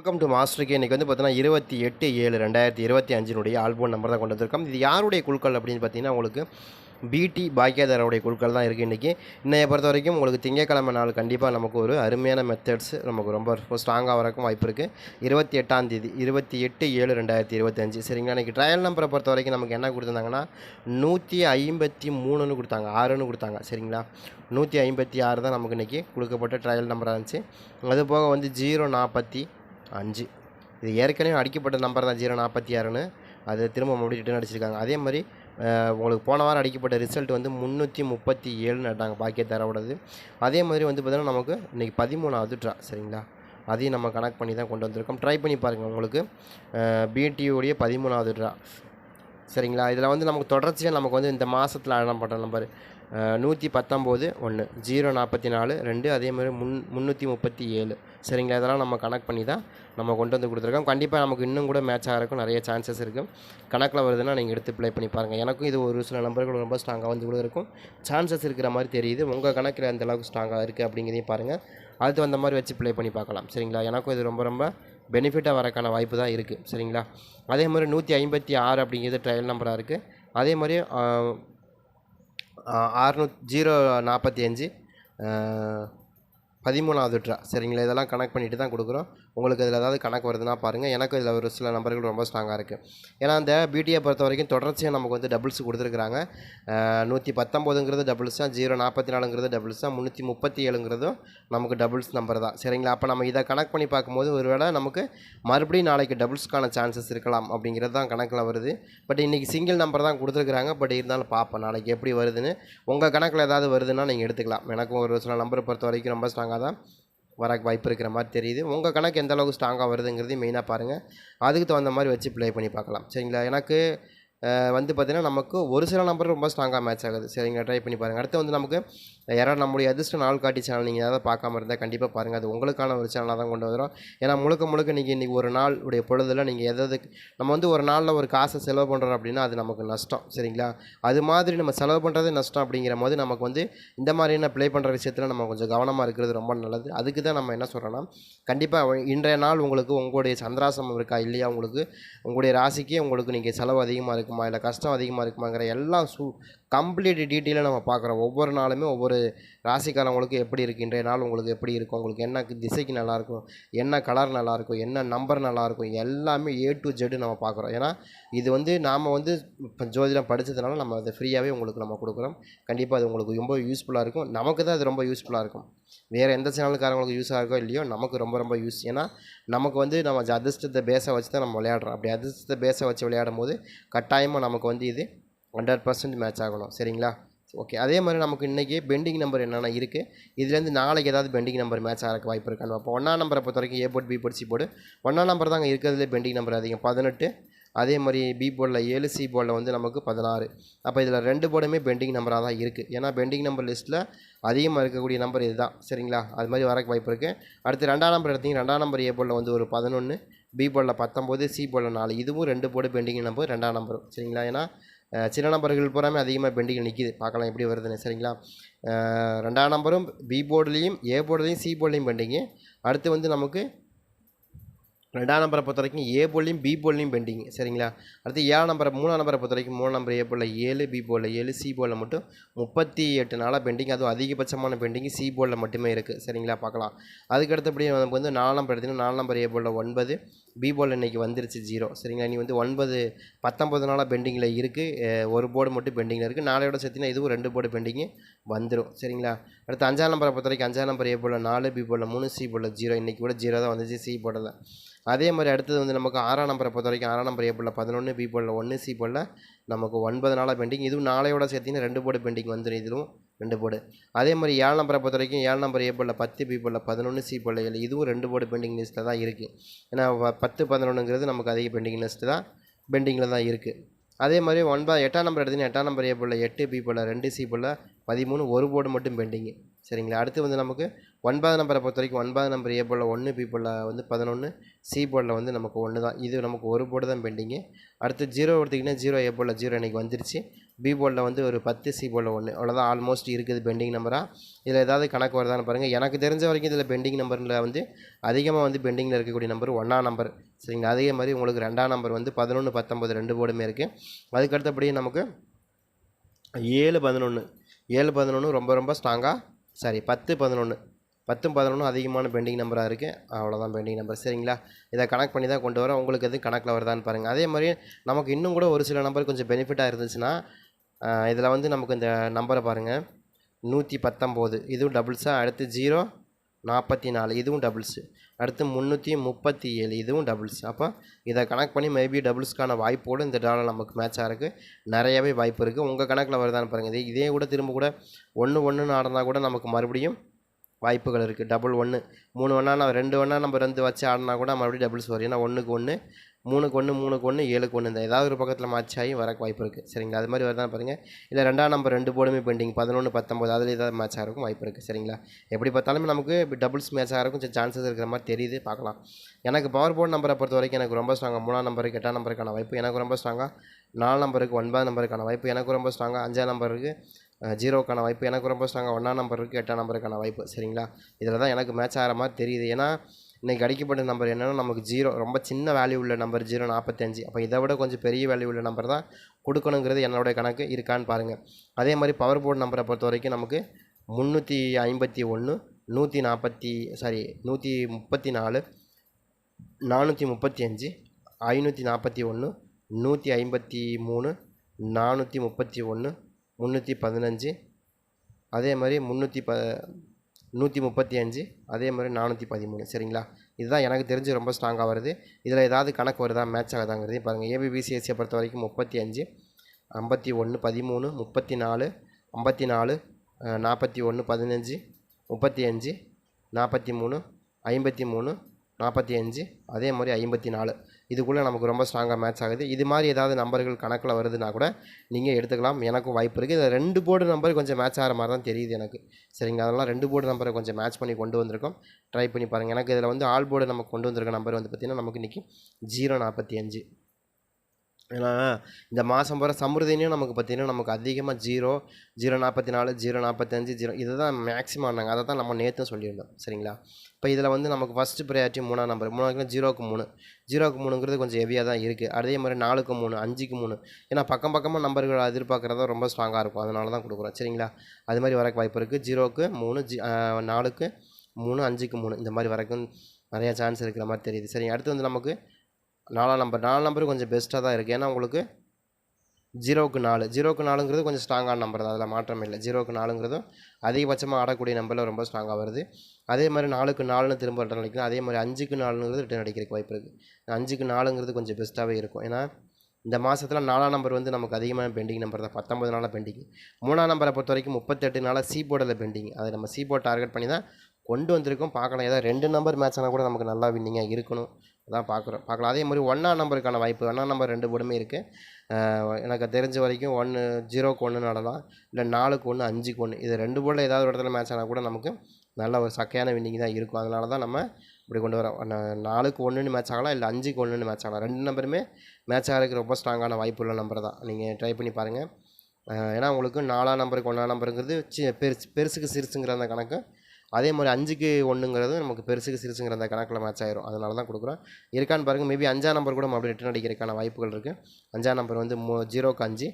Welcome to மாஸ்டருக்கு இன்றைக்கி வந்து பார்த்தீங்கன்னா இருபத்தி எட்டு ஏழு ரெண்டாயிரத்தி இருபத்தி அஞ்சினுடைய ஆல்பம் நம்பர் தான் கொண்டு வந்திருக்கோம். இது யாருடைய குழுக்கள் அப்படின்னு பார்த்தீங்கன்னா உங்களுக்கு பிடி பாக்கியதாரோடைய குழுக்கள் தான் இருக்குது இன்றைக்கி இன்னைய பொறுத்த வரைக்கும் உங்களுக்கு திங்கக்கிழமை நாள் கண்டிப்பாக நமக்கு ஒரு அருமையான மெத்தட்ஸ் நமக்கு ரொம்ப ஸ்ட்ராங்காக வரக்கும் வாய்ப்பு இருக்குது இருபத்தி எட்டாம் தேதி இருபத்தி எட்டு ஏழு ரெண்டாயிரத்தி இருபத்தஞ்சு சரிங்களா? இன்றைக்கி ட்ரையல் நம்பரை பொறுத்த வரைக்கும் நமக்கு என்ன கொடுத்துருந்தாங்கன்னா நூற்றி ஐம்பத்தி மூணுன்னு கொடுத்தாங்க ஆறுன்னு கொடுத்தாங்க. சரிங்களா? நூற்றி ஐம்பத்தி ஆறு தான் நமக்கு இன்றைக்கி கொடுக்கப்பட்ட ட்ரையல் நம்பராக இருந்துச்சு. அது போக வந்து ஜீரோ நாற்பத்தி அஞ்சு. இது ஏற்கனவே அடிக்கப்பட்ட நம்பர் தான் ஜீரோ நாற்பத்தி ஆறுன்னு. அது திரும்ப மறுபடியும் ரிட்டர்ன் அடிச்சிருக்காங்க அதே மாதிரி உங்களுக்கு போன வாரம் அடிக்கப்பட்ட ரிசல்ட் வந்து முந்நூற்றி முப்பத்தி ஏழுன்னு நட்டாங்க தரப்படாது அதே மாதிரி வந்து பார்த்திங்கன்னா நமக்கு இன்றைக்கி பதிமூணாவது ட்ரா சரிங்களா? அதையும் நம்ம கனெக்ட் பண்ணி தான் கொண்டு வந்திருக்கோம். ட்ரை பண்ணி பாருங்கள் உங்களுக்கு. பிடியுடைய பதிமூணாவது ட்ரா சரிங்களா? இதில் வந்து நமக்கு தொடர்ச்சியாக நமக்கு வந்து இந்த மாதத்தில் அடம் பண்ணுற நம்பர் நூற்றி பத்தொம்போது ஒன்று ஜீரோ நாற்பத்தி நாலு ரெண்டு அதே மாதிரி முன் முந்நூற்றி முப்பத்தி ஏழு சரிங்களா? இதெல்லாம் நம்ம கனெக்ட் பண்ணி தான் நம்ம கொண்டு வந்து கொடுத்துருக்கோம். கண்டிப்பாக நமக்கு இன்னும் கூட மேட்ச் ஆகிறக்கும் நிறைய சான்சஸ் இருக்கும் கணக்கில் வருதுன்னா நீங்கள் எடுத்து ப்ளே பண்ணி பாருங்கள் எனக்கும் இது ஒரு சில நம்பர்கள் ரொம்ப ஸ்ட்ராங்காக வந்து கூட இருக்கும். சான்சஸ் இருக்கிற மாதிரி தெரியுது. உங்கள் கணக்கில் அந்த அளவுக்கு ஸ்ட்ராங்காக இருக்குது அப்படிங்கிறதையும் பாருங்கள் அதுக்கு வந்த மாதிரி வச்சு ப்ளே பண்ணி பார்க்கலாம். சரிங்களா? எனக்கும் இது ரொம்ப ரொம்ப பெனிஃபிட்டாக வரக்கான வாய்ப்பு தான் இருக்குது சரிங்களா? அதே மாதிரி நூற்றி ஐம்பத்தி ஆறு அப்படிங்கிறது ட்ரையல் நம்பராக இருக்குது அதே மாதிரி அறுநூத் ஜீரோ நாற்பத்தி அஞ்சு பதிமூணாவது ட்ரா. சரிங்களா? இதெல்லாம் கனெக்ட் பண்ணிட்டு தான் கொடுக்குறோம். உங்களுக்கு இதில் ஏதாவது கணக்கு வருதுன்னா பாருங்கள் எனக்கு இதில் ஒரு சில நம்பர்கள் ரொம்ப ஸ்ட்ராங்காக இருக்குது ஏன்னா அந்த பிடியை பொறுத்த வரைக்கும் தொடர்ச்சியாக நமக்கு வந்து டபுள்ஸ் கொடுத்துருக்குறாங்க. நூற்றி பத்தொம்போதுங்கிறது டபுள்ஸ் தான். ஜீரோ நாற்பத்தி நாலுங்கிறது டபுள்ஸ் தான். முந்நூற்றி முப்பத்தி ஏழுங்கிறதும் நமக்கு டபுள்ஸ் நம்பர் தான். சரிங்களா? அப்போ நம்ம இதை கனெக்ட் பண்ணி பார்க்கும்போது ஒருவேளை நமக்கு மறுபடியும் நாளைக்கு டபுள்ஸ்க்கான சான்சஸ் இருக்கலாம் அப்படிங்கிறது தான் கணக்கில் வருது. பட் இன்றைக்கி சிங்கிள் நம்பர் தான் கொடுத்துருக்குறாங்க. பட் இருந்தாலும் பார்ப்போம். நாளைக்கு எப்படி வருதுன்னு. உங்கள் கணக்கில் ஏதாவது வருதுன்னா நீங்கள் எடுத்துக்கலாம். எனக்கும் ஒரு சில நம்பரை பொறுத்த வரைக்கும் ரொம்ப ஸ்ட்ராங்காக தான் வர வாய்ப்பு இருக்கிற மாதிரி தெரியுது. உங்கள் கணக்கு எந்த அளவுக்கு ஸ்ட்ராங்காக வருதுங்கிறதையும் மெயினாக பாருங்கள் அதுக்கு தகுந்த மாதிரி வச்சு ப்ளே பண்ணி பார்க்கலாம். சரிங்களா? எனக்கு வந்து பார்த்திங்கன்னா நமக்கு ஒரு சில நம்பர் ரொம்ப ஸ்ட்ராங்காக மேட்ச் ஆகுது. சரிங்களா ட்ரை பண்ணி பாருங்கள் அடுத்து வந்து நமக்கு யாராவது நம்முடைய அதிர்ஷ்ட நாள் காட்டி சேனல் நீங்கள் ஏதாவது பார்க்காம இருந்தால் கண்டிப்பாக பாருங்கள் அது உங்களுக்கான ஒரு சேனலாக தான் கொண்டு வரோம் ஏன்னா முழுக்க முழுக்க நீங்கள் இன்றைக்கி ஒரு நாள் உடைய பொழுதில் நீங்கள் எதாவது நம்ம வந்து ஒரு நாளில் ஒரு காசை செலவு பண்ணுறோம் அப்படின்னா அது நமக்கு நஷ்டம். சரிங்களா? அது மாதிரி நம்ம செலவு பண்ணுறதே நஷ்டம் அப்படிங்கிற போது நமக்கு வந்து இந்த மாதிரியான ப்ளே பண்ணுற விஷயத்தில் நம்ம கொஞ்சம் கவனமாக இருக்கிறது ரொம்ப நல்லது. அதுக்கு தான் நம்ம என்ன சொல்கிறோன்னா கண்டிப்பாக இன்றைய நாள் உங்களுக்கு உங்களுடைய சந்திராசமம் இருக்கா இல்லையா? உங்களுக்கு உங்களுடைய ராசிக்கே உங்களுக்கு நீங்கள் செலவு அதிகமாக இருக்குமா? இல்லை கஷ்டம் அதிகமாக இருக்குமாங்கிற எல்லா சூ கம்ப்ளீட் டீட்டெயிலாக நம்ம பார்க்குறோம். ஒவ்வொரு நாளுமே ஒவ்வொரு ராசிக்காரவங்களுக்கு எப்படி இருக்குது இன்றைய நாள் உங்களுக்கு எப்படி இருக்கும்? உங்களுக்கு என்ன திசைக்கு நல்லாயிருக்கும் என்ன கலர் நல்லாயிருக்கும் என்ன நம்பர் நல்லாயிருக்கும் எல்லாமே ஏ டு ஜெட்டு நம்ம பார்க்குறோம். ஏன்னா இது வந்து நாம் வந்து இப்போ ஜோதிடம் படித்ததுனால நம்ம அதை ஃப்ரீயாகவே உங்களுக்கு நம்ம கொடுக்குறோம். கண்டிப்பாக அது உங்களுக்கு ரொம்ப யூஸ்ஃபுல்லாக இருக்கும். நமக்கு தான் அது ரொம்ப யூஸ்ஃபுல்லாக இருக்கும். வேறு எந்த சேனலுக்காரங்களுக்கு யூஸாக இருக்கோ இல்லையோ நமக்கு ரொம்ப ரொம்ப யூஸ் ஏன்னா நமக்கு வந்து நம்ம அதிர்ஷ்டத்தை பேச வச்சு தான் நம்ம விளையாடுறோம். அப்படி அதிர்ஷ்டத்தை பேச வச்சு விளையாடும் போது கட்டாயமாக நமக்கு வந்து இது ஹண்ட்ரட் பர்சன்ட் மேட்ச் ஆகணும். சரிங்களா? ஓகே அதே மாதிரி நமக்கு இன்றைக்கி பெண்டிங் நம்பர் என்னென்ன இருக்குது இதுலேருந்து நாளைக்கு ஏதாவது பெண்டிங் நம்பர் மேட்ச் ஆகிறக்கு வாய்ப்பு இருக்கான்னு அப்போ ஒன்றா நம்பரை பொறுத்த வரைக்கும் A board B board C board. ஒன்றா நம்பர் தாங்க இருக்கிறதுலே பெண்டிங் நம்பர் அதிகம். பதினெட்டு. அதே மாதிரி பி போர்டில் ஏழு சி போர்டில் வந்து நமக்கு பதினாறு. அப்போ இதில் ரெண்டு போர்டுமே பெண்டிங் நம்பராக தான் இருக்குது ஏன்னா பெண்டிங் நம்பர் லிஸ்ட்டில் அதிகமாக இருக்கக்கூடிய நம்பர் இதுதான். சரிங்களா? அது மாதிரி வரக்கு வாய்ப்பு இருக்குது அடுத்து ரெண்டாம் நம்பர் எடுத்தீங்கன்னா ரெண்டாம் நம்பர் ஏ போர்டில் வந்து ஒரு பதினொன்று பி போர்டில் பத்தொம்போது சி போர்டில் நாலு. இதுவும் ரெண்டு போர்டு பெண்டிங் நம்பர் ரெண்டாம் நம்பரும் சரிங்களா? ஏன்னா சின்ன நம்பர்கள் பூராமே அதிகமாக பெண்டிங்கில் நிற்கிது பார்க்கலாம் எப்படி வருதுன்னு. சரிங்களா? ரெண்டாம் நம்பரும் பி போர்டுலேயும் ஏ போர்டுலேயும் சி போர்டுலேயும் பெண்டிங்கு. அடுத்து வந்து நமக்கு ரெண்டாம் நம்பரை பொறுத்த வரைக்கும் ஏ போல்லையும் பி போல்லையும் பெண்டிங் சரிங்களா? அடுத்து ஏழாம் நம்பரை மூணாம் நம்பரை பொறுத்த வரைக்கும் மூணு நம்பர் ஏ போலில் ஏழு பி போலில் ஏழு சி போலில் மட்டும் முப்பத்தி எட்டு நாளாக பெண்டிங் அதுவும் அதிகபட்சமான பெண்டிங் சி போலில் மட்டுமே இருக்குது. சரிங்களா? பார்க்கலாம். அதுக்கு அடுத்தபடி நமக்கு வந்து நாலு நம்பர் எடுத்தீங்கன்னா நாலு நம்பர் ஏ போலில் ஒன்பது பி போல் இன்றைக்கி வந்துருச்சு ஜீரோ சரிங்களா? நீ வந்து ஒன்பது பத்தொம்பது நாளாக பெண்டிங்கில் இருக்குது ஒரு போர்டு மட்டும் பெண்டிங்கில் இருக்குது நாளையோட சேர்த்தினா இதுவும் ரெண்டு போர்டு பெண்டிங்கு வந்துடும் சரிங்களா? அடுத்து அஞ்சாம் நம்பரை பொறுத்த வரைக்கும் அஞ்சாம் நம்பர் ஏ போல் நாலு பி போல் மூணு சி போல் ஜீரோ இன்றைக்கி கூட ஜீரோ தான் வந்துச்சு. சி போடல. அதே மாதிரி அடுத்தது வந்து நமக்கு ஆறாம் நம்பரை பொறுத்த வரைக்கும் ஆறாம் நம்பர் ஏ போல் பதினொன்று பி போல் ஒன்று சி போல் நமக்கு ஒன்பது நாளாக பெண்டிங். இதுவும் நாளையோட சேர்த்திங்கன்னா ரெண்டு போர்டு பெண்டிங் வந்துடும் இதுவும் ரெண்டு போர்டு அதே மாதிரி ஏழு நம்பரை பொறுத்த வரைக்கும் ஏழு நம்பர் ஏ போலில் பத்து பி போலில் பதினொன்று சி போலில் ஏழு. இதுவும் ரெண்டு போர்டு பெண்டிங் லிஸ்ட்டில் தான் இருக்குது ஏன்னா பத்து பதினொன்றுங்கிறது நமக்கு அதிக பெண்டிங் லிஸ்ட்டு தான் பெண்டிங்கில் தான் இருக்குது அதே மாதிரி ஒன்பது எட்டாம் நம்பர் எடுத்தீங்கன்னா எட்டாம் நம்பர் ஏ போல் எட்டு பி போல் ரெண்டு சி போல் பதிமூணு ஒரு போர்டு மட்டும் பெண்டிங்கு சரிங்களா? அடுத்து வந்து நமக்கு ஒன்பது நம்பரை பொறுத்த வரைக்கும் ஒன்பது நம்பர் ஏ போர்டில் ஒன்று பி போர்டில் வந்து பதினொன்று சி போர்டில் வந்து நமக்கு ஒன்று தான். இது நமக்கு ஒரு போர்டு தான் பெண்டிங்கு அடுத்து ஜீரோ எடுத்திங்கன்னா ஜீரோ ஏ போர்டில் ஜீரோ எனக்கு வந்துருச்சு. பி போர்டில் வந்து ஒரு பத்து சி போர்டில் ஒன்று அவ்வளோதான் ஆல்மோஸ்ட் இருக்குது பெண்டிங் நம்பராக இதில் ஏதாவது கணக்கு வருதான்னு பாருங்கள் எனக்கு தெரிஞ்ச வரைக்கும் இதில் பெண்டிங் நம்பரில் வந்து அதிகமாக வந்து பெண்டிங்கில் இருக்கக்கூடிய நம்பர் ஒன்றாம் நம்பர் சரிங்களா? அதே மாதிரி உங்களுக்கு ரெண்டாம் நம்பர் வந்து பதினொன்று பத்தொம்பது ரெண்டு போர்டுமே இருக்குது அதுக்கு அடுத்தபடி நமக்கு ஏழு பதினொன்று ஏழு பதினொன்று ரொம்ப ரொம்ப ஸ்ட்ராங்காக சாரி பத்து பதினொன்று பத்தும் பதினொன்றும் அதிகமான பெண்டிங் நம்பராக இருக்குது அவ்வளோதான் பெண்டிங் நம்பர் சரிங்களா? இதை கனெக்ட் பண்ணி தான் கொண்டு வரோம் உங்களுக்கு எது கணக்கில் வருதான்னு பாருங்கள் அதே மாதிரி நமக்கு இன்னும் கூட ஒரு சில நம்பர் கொஞ்சம் பெனிஃபிட்டாக இருந்துச்சுன்னா இதில் வந்து நமக்கு இந்த நம்பரை பாருங்கள் நூற்றி பத்தொம்போது. இதுவும் டபுள்ஸாக அடுத்து ஜீரோ நாற்பத்தி நாலு இதுவும் டபுள்ஸு அடுத்து முந்நூற்றி முப்பத்தி ஏழு இதுவும் டபுள்ஸ் அப்போ இதை கனெக்ட் பண்ணி மேபி டபுள்ஸ்க்கான வாய்ப்போடு இந்த டாலர் நமக்கு மேட்ச் ஆகிறதுக்கு நிறையவே வாய்ப்பு இருக்குது. உங்கள் கணக்கில் வருதான்னு பாருங்கள் இதே இதே கூட திரும்ப கூட ஒன்று ஒன்றுன்னு ஆடினா கூட நமக்கு மறுபடியும் வாய்ப்புகள் இருக்குது. டபுள் ஒன்று மூணு ஒன்றா நான் ரெண்டு ஒன்றா நம்ம ரெண்டு வச்சு ஆடினா கூட மறுபடியும் டபுள்ஸ் வரும். ஏன்னா ஒன்றுக்கு ஒன்று மூணுக்கு ஒன்று மூணுக்கு ஒன்று ஏழுக்கு ஒன்று இந்த ஏதாவது ஒரு பக்கத்தில் மேட்ச் ஆகி வரக்கு வாய்ப்பு இருக்குது சரிங்களா? அது மாதிரி வரதான் பாருங்கள் இல்லை ரெண்டாம் நம்பர் ரெண்டு போர்டுமே பெண்டிங் பதினொன்று பத்தொம்போது அதில் ஏதாவது மேட்ச் ஆகிறக்கும் வாய்ப்பு இருக்குது சரிங்களா? எப்படி பார்த்தாலுமே நமக்கு டபுள்ஸ் மேட்ச் ஆகிறக்கும் கொஞ்சம் சான்சஸ் இருக்கிற மாதிரி தெரியுது. பார்க்கலாம். எனக்கு பவர் போர்டு நம்பரை பொறுத்த வரைக்கும் எனக்கு ரொம்ப ஸ்ட்ராங்காக மூணாம் நம்பருக்கு எட்டாம் நம்பருக்கான வாய்ப்பு எனக்கு ரொம்ப ஸ்ட்ராங்காக நாலு நம்பருக்கு ஒன்பது நம்பருக்கான வாய்ப்பு எனக்கு ரொம்ப ஸ்ட்ராங்காக அஞ்சாம் நம்பருக்கு ஜீரோக்கான வாய்ப்பு எனக்கு ரொம்ப ஸ்ட்ராங்காக ஒன்றாம் நம்பருக்கு எட்டாம் நம்பருக்கான வாய்ப்பு. சரிங்களா? இதில் தான் எனக்கு மேட்ச் ஆகிற மாதிரி தெரியுது. ஏன்னா இன்றைக்கி அடிக்கப்பட்ட நம்பர் என்னென்னா நமக்கு ஜீரோ ரொம்ப சின்ன வேல்யூ உள்ள நம்பர் ஜீரோ நாற்பத்தஞ்சு அப்போ இதை விட கொஞ்சம் பெரிய வேல்யூ உள்ள நம்பர் தான் கொடுக்கணுங்கிறது என்னோடய கணக்கு இருக்கான்னு பாருங்கள் அதே மாதிரி பவர் போர்டு நம்பரை பொறுத்த வரைக்கும் நமக்கு முந்நூற்றி ஐம்பத்தி ஒன்று நூற்றி நாற்பத்தி சாரி நூற்றி முப்பத்தி நாலு நானூற்றி முப்பத்தி அஞ்சு ஐநூற்றி நாற்பத்தி ஒன்று நூற்றி ஐம்பத்தி மூணு நானூற்றி முப்பத்தி ஒன்று முந்நூற்றி பதினஞ்சு. அதே மாதிரி முந்நூற்றி ப நூற்றி முப்பத்தி அஞ்சு அதே மாதிரி நானூற்றி பதிமூணு சரிங்களா? இதுதான் எனக்கு தெரிஞ்சு ரொம்ப ஸ்ட்ராங்காக வருது. இதில் ஏதாவது கணக்கு வருதா? மேட்ச் ஆகுதாங்கிறதையும் பாருங்கள் ஏபிபிசிஎஸ்சியை பொறுத்த வரைக்கும் முப்பத்தி அஞ்சு ஐம்பத்தி ஒன்று பதிமூணு முப்பத்தி நாலு ஐம்பத்தி நாலு நாற்பத்தி ஒன்று பதினஞ்சு முப்பத்தி அஞ்சு நாற்பத்தி மூணு ஐம்பத்தி மூணு நாற்பத்தி அஞ்சு அதே மாதிரி ஐம்பத்தி நாலு. இதுக்குள்ளே நமக்கு ரொம்ப ஸ்ட்ராங்காக மேட்ச் ஆகுது. இது மாதிரி ஏதாவது நம்பர்கள் கணக்கில் வருதுன்னா கூட நீங்கள் எடுத்துக்கலாம். எனக்கும் வாய்ப்பு இருக்குது இதில் ரெண்டு போர்டு நம்பர் கொஞ்சம் மேட்ச் ஆகிற மாதிரி தான் தெரியுது எனக்கு. சரிங்க அதெல்லாம் ரெண்டு போர்டு நம்பரை கொஞ்சம் மேட்ச் பண்ணி கொண்டு வந்திருக்கோம். ட்ரை பண்ணி பாருங்கள் எனக்கு இதில் வந்து ஆல் போர்டு நமக்கு கொண்டு வந்திருக்க நம்பர் வந்து பார்த்திங்கன்னா நமக்கு இன்றைக்கி ஜீரோ நாற்பத்தி அஞ்சு. ஏன்னா இந்த மாதம் போகிற சமிருதினையும் நமக்கு பார்த்திங்கன்னா நமக்கு அதிகமாக ஜீரோ ஜீரோ நாற்பத்தி நாலு ஜீரோ நாற்பத்தஞ்சு ஜீரோ இதை தான் மேக்ஸிமம் ஆனாங்க. அதை தான் நம்ம நேற்றும் சொல்லியிருந்தோம். சரிங்களா? இப்போ இதில் வந்து நமக்கு ஃபஸ்ட்டு ப்ரையாரிட்டி மூணாம் நம்பர் மூணாவது ஜீரோக்கு மூணு. ஜீரோக்கு மூணுங்கிறது கொஞ்சம் ஹெவியாக தான் இருக்குது அதே மாதிரி நாலுக்கு மூணு அஞ்சுக்கு மூணு. ஏன்னா பக்கம் பக்கமாக நம்பர்கள் எதிர்பார்க்குறதா ரொம்ப ஸ்ட்ராங்காக இருக்கும். அதனால தான் கொடுக்குறோம். சரிங்களா? அது மாதிரி வரக்கு வாய்ப்பு இருக்குது ஜீரோக்கு மூணு ஜி நாலுக்கு மூணு அஞ்சுக்கு மூணு. இந்த மாதிரி வரக்கும் நிறையா சான்ஸ் இருக்கிற மாதிரி தெரியுது. சரி அடுத்து வந்து நமக்கு நாலாம் நம்பர் நாலு நம்பர் கொஞ்சம் பெஸ்ட்டாக தான் இருக்குது ஏன்னா உங்களுக்கு ஜீரோவுக்கு நாலு. ஜீரோக்கு நாலுங்கிறது கொஞ்சம் ஸ்ட்ராங்கான நம்பர் தான். அதில் மாற்றம் இல்லை. ஜீரோக்கு நாலுங்கிறதும் அதிகபட்சமாக ஆடக்கூடிய நம்பரில் ரொம்ப ஸ்ட்ராங்காக வருது. அதே மாதிரி நாலுக்கு நாலுன்னு திரும்ப ரிட்டன் அடிக்கலாம் அதே மாதிரி அஞ்சுக்கு நாலுங்கிறது ரிட்டன் அடிக்கிறதுக்கு வாய்ப்பு இருக்குது அஞ்சுக்கு நாலுங்கிறது கொஞ்சம் பெஸ்ட்டாகவே இருக்கும். ஏன்னா இந்த மாதத்தில் நாலாம் நம்பர் வந்து நமக்கு அதிகமான பெண்டிங் நம்பர் தான். பத்தொம்பது நாளாக பெண்டிங் மூணாம் நம்பரை பொறுத்த வரைக்கும் முப்பத்தெட்டு நாளாக சி போர்டில் பெண்டிங் அதை நம்ம சி போர்ட் டார்கெட் பண்ணி தான் கொண்டு வந்திருக்கோம். பார்க்கலாம். ஏதாவது ரெண்டு நம்பர் மேட்ச் ஆனால் கூட நமக்கு நல்லா வின்னிங்காக இருக்கணும். அதான் பார்க்குறோம். பார்க்கலாம். அதே மாதிரி ஒன்றா நம்பருக்கான வாய்ப்பு. ஒன்றா நம்பர் ரெண்டு போர்டுமே இருக்குது எனக்கு தெரிஞ்ச வரைக்கும் ஒன்று ஜீரோக்கு ஒன்று நடலாம். இல்லை நாலுக்கு ஒன்று அஞ்சுக்கு ஒன்று இது ரெண்டு போர்டில் ஏதாவது ஒரு இடத்துல மேட்ச் ஆனால் கூட நமக்கு நல்ல ஒரு சக்கையான வின்னிங் தான் இருக்கும். அதனால தான் நம்ம இப்படி கொண்டு வரோம். நா- நாலுக்கு ஒன்றுன்னு மேட்ச் ஆகலாம். இல்லை அஞ்சுக்கு ஒன்றுன்னு மேட்ச் ஆகலாம். ரெண்டு நம்பருமே மேட்ச் ஆகிறதுக்கு ரொம்ப ஸ்ட்ராங்கான வாய்ப்பு உள்ள நம்பர் தான். நீங்கள் ட்ரை பண்ணி பாருங்கள் ஏன்னா உங்களுக்கு நாலாம் நம்பருக்கு ஒன்றா நம்பருங்கிறது சி பெருசு பெருசுக்கு சிறுசுங்கிற அந்த கணக்கு அதே மாதிரி அஞ்சுக்கு ஒன்றுங்கிறது நமக்கு பெருசுக்கு சிறுசுங்கிற அந்த கணக்கில் மேட்ச் ஆயிரும். அதனால தான் கொடுக்குறோம். இருக்கான்னு பாருங்கள் மேபி அஞ்சாம் நம்பர் கூட மறுபடியும் ரிட்டர்ன் அடிக்கிறதுக்கான வாய்ப்புகள் இருக்குது அஞ்சாம் நம்பர் வந்து மூ ஜீரோக்கு அஞ்சு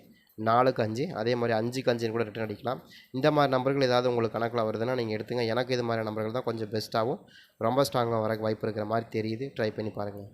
நாலுக்கு அஞ்சு அதே மாதிரி அஞ்சுக்கு அஞ்சுன்னு கூட ரிட்டர்ன் அடிக்கலாம். இந்த மாதிரி நம்பர்கள் ஏதாவது உங்களுக்கு கணக்கில் வருதுன்னா நீங்கள் எடுத்துங்க. எனக்கு இது மாதிரி நம்பர்கள் தான் கொஞ்சம் பெஸ்ட்டாகவும் ரொம்ப ஸ்ட்ராங்காக வரக்கு வாய்ப்பு இருக்கிற மாதிரி தெரியுது. ட்ரை பண்ணி பாருங்கள்